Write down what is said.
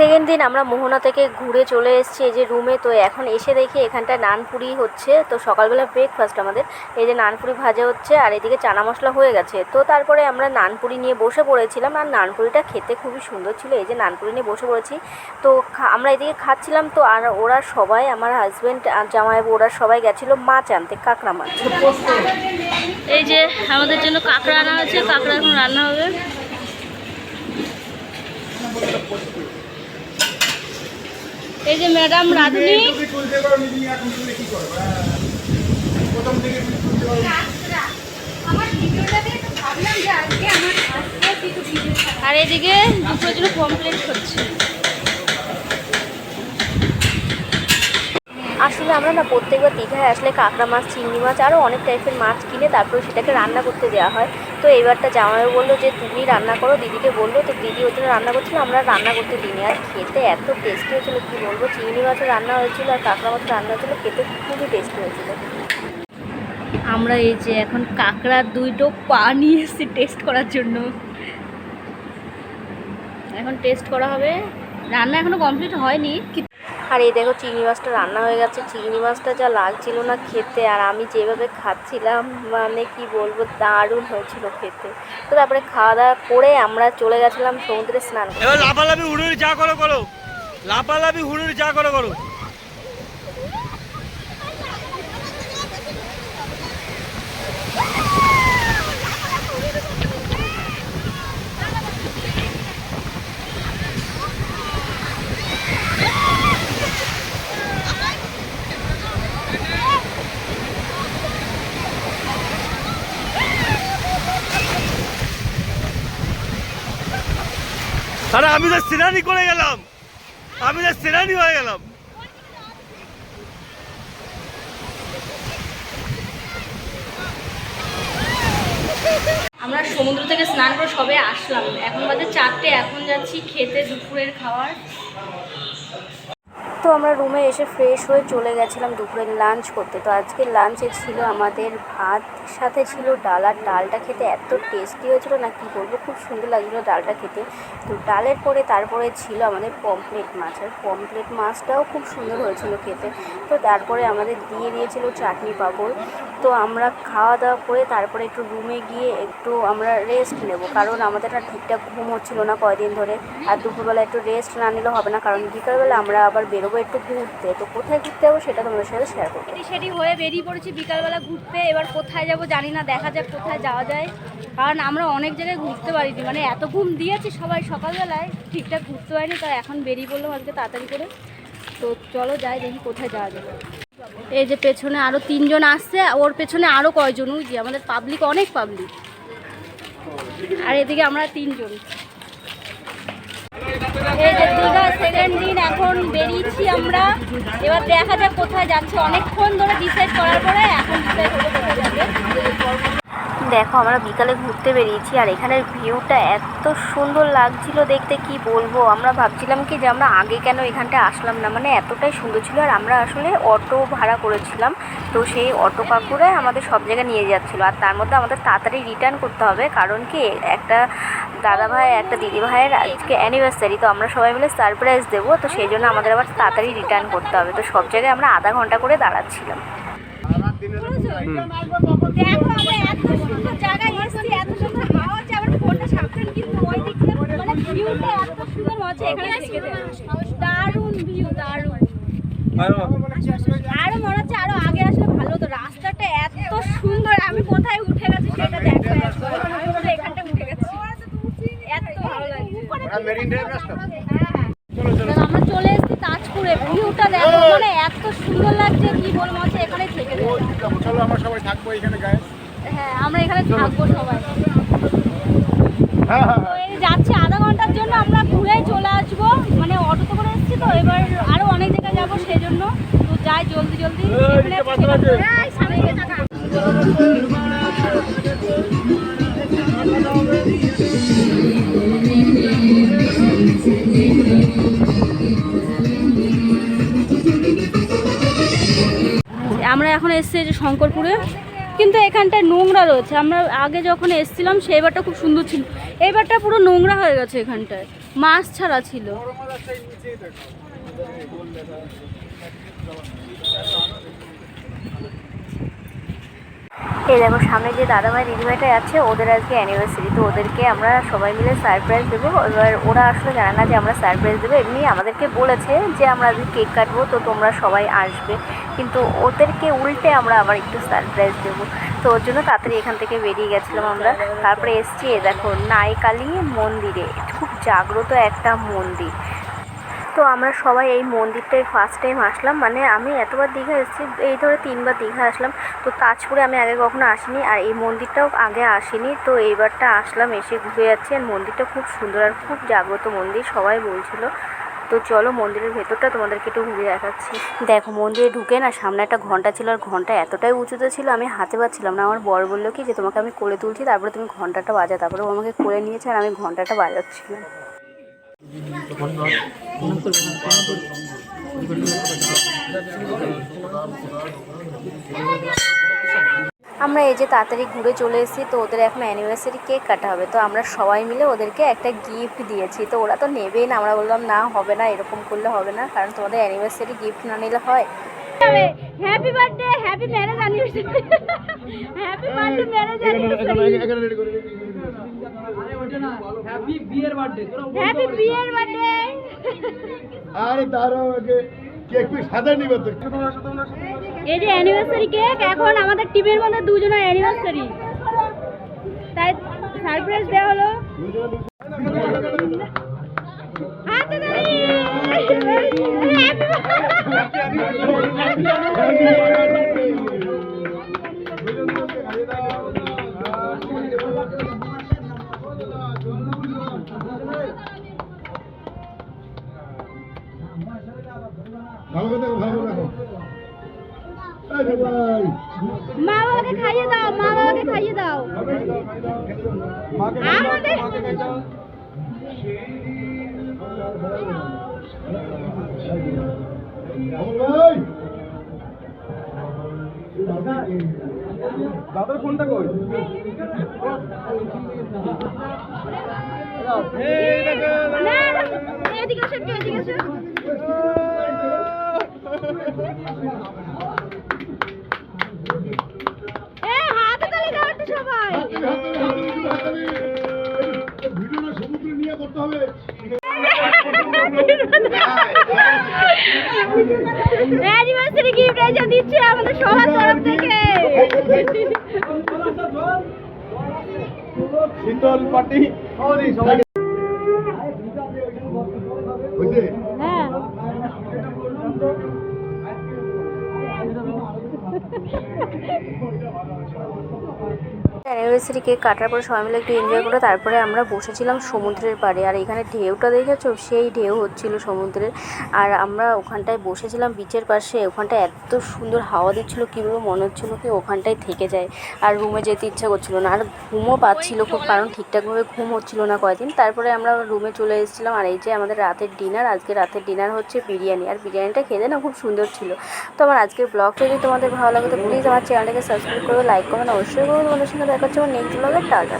Second দিন আমরা মোহনা থেকে ঘুরে চলে এসেছি এই যে রুমে তো এখন এসে দেখি এখানটায় নানপুরি হচ্ছে। তো সকালবেলা ব্রেকফাস্ট আমাদের। এই যে নানপুরি ভাজা হচ্ছে আর এদিকে চানা মশলা হয়ে গেছে। তো তারপরে আমরা নানপুরি নিয়ে বসে পড়েছিলাম আর নানপুরিটা খেতে খুবই সুন্দর ছিল। এই যে নানপুরি নিয়ে বসে পড়েছি। তো আমরা এদিকে খাচ্ছিলাম তো আর ওরা সবাই, আমার হাজব্যান্ড আর জামাই ওরা সবাই গেছিল মাছ আনতে, কাঁকড়া মাছ। এই যে আমাদের জন্য কাঁকড়া আনা হয়েছে। কাঁকড়া এখন রান্না হবে। এই যে ম্যাডাম রাধুনি। ভিডিও আর এদিকে জন্য কমপ্লিট হচ্ছে। আসলে আমরা না প্রত্যেকবার দীঘায় আসলে কাঁকড়া মাছ চিংড়ি মাছ আরও অনেক টাইপের মাছ কিনে তারপরে সেটাকে রান্না করতে দেওয়া হয়। তো এবারটা জামাই বলল যে, তুমি রান্না করো। দিদিকে বলল, তো দিদি জন্য রান্না করছিল, আমরা রান্না করতে দিইনি। আর খেতে এত টেস্টি হয়েছিল, কী বলব? চিংড়ি মাছের রান্না হয়েছিল আর কাঁকড়া মাছের রান্না হয়েছিল, খেতে খুবই টেস্টি হয়েছিল। আমরা এই যে এখন কাঁকড়ার দুইটো পা নিয়ে এসেছি টেস্ট করার জন্য। এখন টেস্ট করা হবে। রান্না এখনও কমপ্লিট হয়নি আর এই দেখো চিংড়ি মাছটা রান্না হয়ে গেছে। চিংড়ি মাছটা যা লাগছিল না খেতে আর আমি যেভাবে খাচ্ছিলাম মানে কি বলব, দারুণ হয়েছিল খেতে। তো তারপরে খাওয়া দাওয়া করে আমরা চলে গেছিলাম সমুদ্রে স্নান লাফালাফি হুড়ুড়ি যা করো করো। লাফালাফি হুড়ুড়ি যা করো করো। আরে, আমি তো সিনানি করে গেলাম। আমি তো সিনানি হয়ে গেলাম। আমরা সমুদ্র থেকে স্নান করে সবে আসলাম। এখন বাদে চারটে, এখন যাচ্ছি খেতে দুপুরের খাবার। তো আমরা রুমে এসে ফ্রেশ হয়ে চলে গেছিলাম দুপুরে লাঞ্চ করতে। তো আজকে লাঞ্চে ছিল আমাদের ভাত, সাথে ছিল ডাল আর ডালটা খেতে এত টেস্টি হয়েছিল না কি বলব, খুব সুন্দর লাগছিল ডালটা খেতে। তো ডালের পরে তারপরে ছিল আমাদের পমপ্লেট মাছ, আর পমপ্লেট মাছটাও খুব সুন্দর হয়েছিল খেতে। তো তারপরে আমাদের দিয়ে দিয়েছিল চাটনি পাঁপড়। তো আমরা খাওয়া দাওয়া করে তারপরে একটু রুমে গিয়ে একটু আমরা রেস্ট নেব, কারণ আমাদের না ঠিকঠাক ঘুম হচ্ছিল না কয়দিন ধরে। আর দুপুরবেলা একটু রেস্ট না নিলেও হবে না, কারণ বিকালবেলা আমরা আবার বেরোবো একটু ঘুরতে, তো কোথায় ঘুরতে যাব সেটা তোমাদের সাথে শেয়ার করব। সেটি হয়ে বেরিয়ে পড়েছি বিকালবেলা ঘুরতে, এবার কোথায় যাব জানি না, দেখা যাক কোথায় যাওয়া যায়। কারণ আমরা অনেক জায়গায় ঘুরতে পারিনি মানে এত ঘুম দিয়েছি সবাই সকালবেলায়, ঠিকঠাক ঘুরতে পারিনি, তাই এখন বেরিয়ে পড়লাম আজকে তাড়াতাড়ি করে। তো চলো যাই, দেখি কোথায় যাওয়া যাবে এই যে পেছনে আরও তিনজন আসছে, ওর পেছনে আরও কয়জন? ওই যে আমাদের পাবলিক অনেক পাবলিক আর এদিকে আমরা তিনজন। এই যে দীঘা বেরিয়েছি আমরা। এবার দেখা যাক কোথায় যাচ্ছে। অনেকক্ষণ ধরে ডিসাইড করার পরে এখন দেখো, আমরা বিকালে ঘুরতে বেরিয়েছি আর এখানের ভিউটা এত সুন্দর লাগছিল দেখতে, কি বলব? আমরা ভাবছিলাম কি যে আমরা আগে কেন এখানটা আসলাম না? মানে এতটাই সুন্দর ছিল আর আমরা আসলে অটো ভাড়া করেছিলাম। তো সেই অটো কাকুরাই আমাদের সব জায়গায় নিয়ে যাচ্ছিল। আর তার মধ্যে আমাদের তাড়াতাড়ি রিটার্ন করতে হবে। কারণ কি? একটা দাদা ভাই একটা দিদি ভাইয়ের আজকে অ্যানিভার্সারি তো আমরা সবাই মিলে সারপ্রাইজ দেবো। তো সেই জন্য আমাদের আবার তাড়াতাড়ি রিটার্ন করতে হবে। তো সব জায়গায় আমরা আধা ঘণ্টা করে দাঁড়াচ্ছিলাম। এত সুন্দর জায়গায় এসেছি এত সুন্দর হচ্ছে আবার ফোনটা সাবধান কিন্তু ওই দিক থেকে মানে ভিউটা এত সুন্দর হচ্ছে এখানে থেকে দারুণ ভিউ দারুণ। আরও মনে হচ্ছে আরও আগে আসলে ভালো হতো। রাস্তাটা এত সুন্দর আমি কোথায় উঠে গেছি সেটা দেখো একবার। আমি মনে হয় এখানটা উঠে গেছি এত ভালো লাগছে হ্যাঁ। দেখো, আমরা চলে এসেছি তাজপুরে ভিউটা দেখো মানে এত সুন্দর লাগছে কি বলব হচ্ছে এখানে থেকে যাই। চলো আমরা সবাই থাকব এখানে গায়ে হ্যাঁ আমরা এখানে থাকব সবাই। হ্যাঁ হ্যাঁ তো এই যাচ্ছি আধা ঘণ্টার জন্য আমরা ঘুরে চলে আসব। মানে অটোতে করে এসেছি তো এবার আরও অনেক জায়গায় যাব সেই জন্য তো যাই জলদি জলদি। যে শঙ্করপুরে। কিন্তু এখানটায় নোংরা রয়েছে। আমরা আগে যখন এসেছিলাম, সেইবারটা খুব সুন্দর ছিল। এবারটা পুরো নোংরা হয়ে গেছে এখানটায়। মাছ ছাড়া ছিল। এই দেখো, সামনে যে দাদাভাই দিদিভাইটা আছে, ওদের আজকে অ্যানিভার্সারি তো ওদেরকে আমরা সবাই মিলে সারপ্রাইজ দেবো। এবার ওরা আসলে জানে না যে আমরা সারপ্রাইজ দেবো। এমনি আমাদেরকে বলেছে যে আমরা আজকে কেক কাটবো, তো তোমরা সবাই আসবে। কিন্তু ওদেরকে উল্টে আমরা আবার একটু সারপ্রাইজ দেবো। তো ওর জন্য তাড়াতাড়ি এখান থেকে বেরিয়ে গেছিলাম আমরা। তারপরে এসছি দেখো, নাইকালি মন্দিরে। খুব জাগ্রত একটা মন্দির। তো আমরা সবাই এই মন্দিরটায় ফার্স্ট টাইম আসলাম। মানে আমি এতবার দীঘা এসেছি, এই ধরে তিনবার দীঘা আসলাম। তো তাজপুরে আমি আগে কখনো আসিনি আর এই মন্দিরটাও আগে আসিনি। তো এইবারটা আসলাম, এসে ঘুরে যাচ্ছি। আর মন্দিরটা খুব সুন্দর আর খুব জাগ্রত মন্দির, সবাই বলছিল। তো চলো মন্দিরের ভেতরটা তোমাদেরকে একটু ঘুরে দেখাচ্ছি। দেখো, মন্দিরে ঢুকে না সামনে একটা ঘণ্টা ছিল আর ঘণ্টা এতটাই উঁচুতে ছিল, আমি হাতে পাচ্ছিলাম না। আমার বর বলল কি যে, তোমাকে আমি কোলে তুলছি, তারপরে তুমি ঘন্টাটা বাজা তারপরে আমাকে কোলে নিয়েছে আর আমি ঘন্টাটা বাজাচ্ছিলাম। আমরা এই যে তাড়াতাড়ি ঘুরে চলে এসেছি তো ওদের এখন অ্যানিভার্সারি কেক কাটা হবে। তো আমরা সবাই মিলে ওদেরকে একটা গিফট দিয়েছি। তো ওরা তো নেবেই না। আমরা বললাম না হবে না এরকম করলে হবে না। কারণ তোমাদের অ্যানিভার্সারি গিফট না নিলে হয়। Happy birthday happy marriage anniversary happy birthday marriage anniversary happy বিয়ের বার্থডে আরে দাঁড়াও আগে কেক পিস সাদা নিবে তো। এই যে অ্যানিভার্সারি কেক এখন আমাদের টিমের মধ্যে দুজনের অ্যানিভার্সারি তাই সারপ্রাইজ দেওয়া হলো। হাতে তালি! মা বাবাকে খাইয়ে দাও মা বাবাকে খাইয়ে দাও। আমাদের দাদার ফোনটা কই? এদিকে এদিকে অ্যানিভার্সারি গিফট এসে দিচ্ছে আমাদের সবার তরফ থেকে। শীতল হয়েছে হ্যাঁ। অ্যানিভার্সারি কেক কাটার পরে সবাই মিলে একটু এনজয় করে তারপরে আমরা বসেছিলাম সমুদ্রের পাড়ে। আর এখানে ঢেউটা দেখেছ? সেই ঢেউ হচ্ছিল সমুদ্রের। আর আমরা ওখানটায় বসেছিলাম বিচের পাশে। ওখানটায় এত সুন্দর হাওয়া দিচ্ছিল, কী বলব, মনে হচ্ছিল কি ওখানটায় থেকে যায়। আর রুমে যেতে ইচ্ছা করছিল না। আর ঘুমও পাচ্ছিল খুব, কারণ ঠিকঠাকভাবে ঘুম হচ্ছিল না কয়দিন। তারপরে আমরা রুমে চলে এসেছিলাম। আর এই যে আমাদের রাতের ডিনার আজকে রাতের ডিনার হচ্ছে বিরিয়ানি। আর বিরিয়ানিটা খেতে না খুব সুন্দর ছিল। তো আমার আজকের ব্লগটা যদি তোমাদের ভালো লাগে, তো প্লিজ আমার চ্যানেলটাকে সাবস্ক্রাইব করবে লাইক করবেন অবশ্যই করবে তোমাদের সঙ্গে দেখা হচ্ছে আমার নেক্সট ব্লগে টাটা